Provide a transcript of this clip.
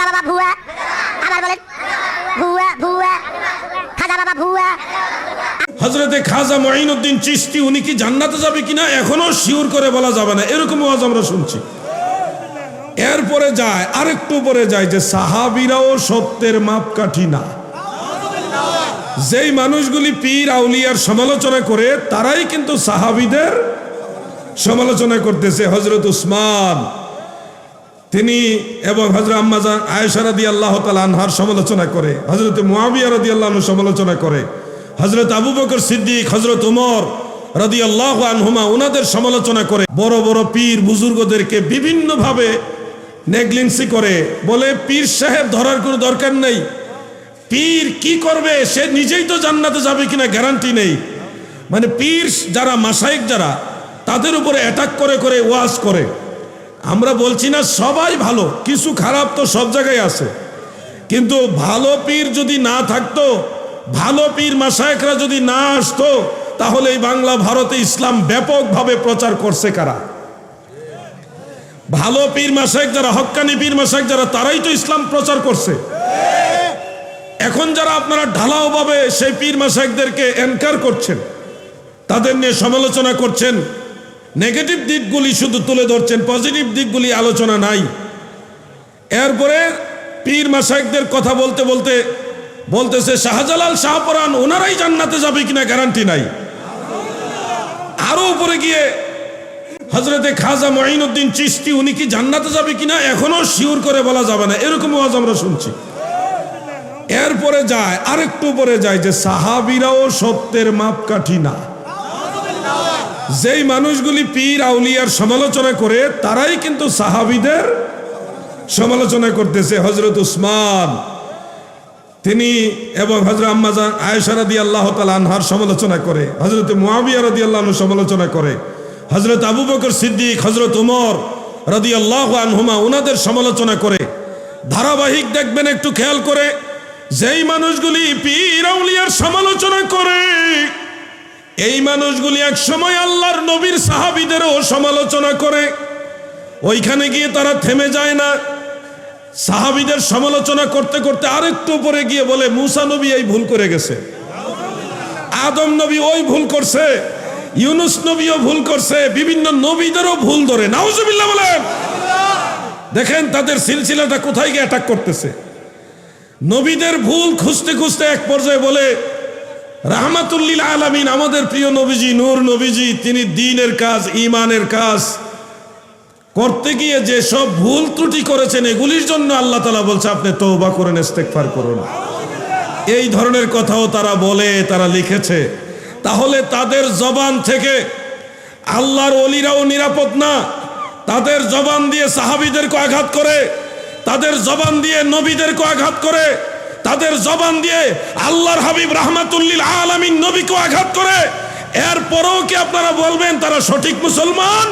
খাজা বাবা ভুয়া। আবার বলেন, ভুয়া ভুয়া, খাজা বাবা ভুয়া। হজরতে খাজা চিস্তি উনি কি জান্নাতে যাবে কিনা এখনও শিওর করে বলা যাবে না। এরকম আমরা শুনছি। এরপরে যায়, আরেকটু পরে যায় যে সাহাবিরাও সত্যের মাপকাঠি না। যেই মানুষগুলি পীর, আউলিয়ার সমালোচনা করে, তারাই কিন্তু সাহাবিদের সমালোচনা করতেছে। হজরত উসমান তিনি এবং হজরত আম্মাজান আয়েশা রাদি আল্লাহ আনহার সমালোচনা করে হজরত মুয়াবিয়া রাদি আল্লাহ সমালোচনা করে হজরত আবু বকর সিদ্দিক হজরত উমর রাদি আল্লাহ আনহুমা ওনাদের সমালোচনা করে, বড় বড় পীর বুজুর্গদেরকে বিভিন্নভাবে নেগলিন্সি করে, বলে পীর সাহেব ধরার কোনো দরকার নেই। পীর কি করবে, সে নিজেই তো জান্নাতে যাবে কিনা গ্যারান্টি নেই। মানে পীর যারা মাসাইক যারা, তাদের উপরে অ্যাটাক করে করে, ওয়াজ করে। আমরা বলছি না সবাই ভালো, কিছু খারাপ তো সব জায়গায় আছে। কিন্তু ভালো পীর যদি না থাকতো, ভালো পীর মাসায়করা যদি না আসতো, তাহলে এই বাংলা ভারতে ইসলাম ব্যাপকভাবে প্রচার করছে কারা? ভালো পীর মাসায়ক যারা, হক্কানি পীর মাসায়ক যারা, তারাই তো ইসলাম প্রচার করছে। এখন যারা আপনারা ঢালাওভাবে সেই পীর মাসায়কদেরকে এনকার করছেন, তাদের নিয়ে সমালোচনা করছেন নেগেটিভ দিকগুলি শুধু তুলে ধরছেন পজিটিভ দিকগুলি আলোচনা নাই। এরপরে পীর মাসাইকদের কথা বলতে বলতে বলতেছে, শাহজালাল শাহপরান, ওনারাই জান্নাতে যাবে কিনা গ্যারান্টি নাই। আরও উপরে গিয়ে হজরতে খাজা মঈনুদ্দিন চিস্তি উনি কি জান্নাতে যাবে কিনা এখনও শিওর করে বলা যাবে না। এরকম আজ আমরা শুনছি। এরপরে যায়, আরেকটু পরে যায় যে, সাহাবিরাও সত্যের মাপকাঠি না। যেই মানুষগুলি পীর, আউলিয়ার সমালোচনা করে, তারাই কিন্তু সাহাবিদের সমালোচনা করতেছে। হজরত উসমান, তিনি এবং হজরত আম্মাজান আয়েশা রাদি আল্লাহ আনহার সমালোচনা করে। হজরত মুয়াবিয়া রাদি আল্লাহ সমালোচনা করে। হজরত আবু বকর সিদ্দিক হজরত উমর রাদি আল্লাহ আনহুমা ওনাদের সমালোচনা করে। ধারাবাহিক দেখবেন, একটু খেয়াল করে, যেই মানুষগুলি পীর, আউলিয়ার সমালোচনা করে এই মানুষগুলি এক সময় আল্লাহর নবীর সাহাবিদেরও সমালোচনা করে। ওইখানে গিয়ে তারা থেমে যায় না। সাহাবিদের সমালোচনা করতে করতে আরেকটু উপরে গিয়ে বলে, মুসা নবী এই ভুল করে গেছে। আদম নবী ওই ভুল করছে। ইউনুস নবীও ভুল করছে। বিভিন্ন নবীদেরও ভুল ধরে। নাউজুবিল্লাহ বলেন। দেখেন তাদের সিলসিলাটা কোথায় গিয়ে অ্যাটাক করতেছে। নবীদের ভুল খুঁজতে খুঁজতে এক পর্যায়ে বলে রাহমাতুল্লিল আলামিন, আমাদের প্রিয় নবীজি, নূর নবীজি, তিনি দিনের কাজ ইমানের কাজ করতে গিয়ে যে সব ভুল ত্রুটি করেছেন, এগুলির জন্য আল্লাহ তালা বলছে, আপনি তৌবা করেন ইস্তেকফার করুন। এই ধরনের কথাও তারা বলে, তারা লিখেছে। তাহলে তাদের জবান থেকে আল্লাহর অলিরাও নিরাপদ না। তাদের জবান দিয়ে সাহাবিদেরকে আঘাত করে, তাদের জবান দিয়ে নবীদেরকে আঘাত করে তাদের জবান দিয়ে আল্লাহর হাবিব রাহমাতুল্লিল আলামিন নবীকে আঘাত করে। এরপরেও কি আপনারা বলবেন তারা সঠিক মুসলমান?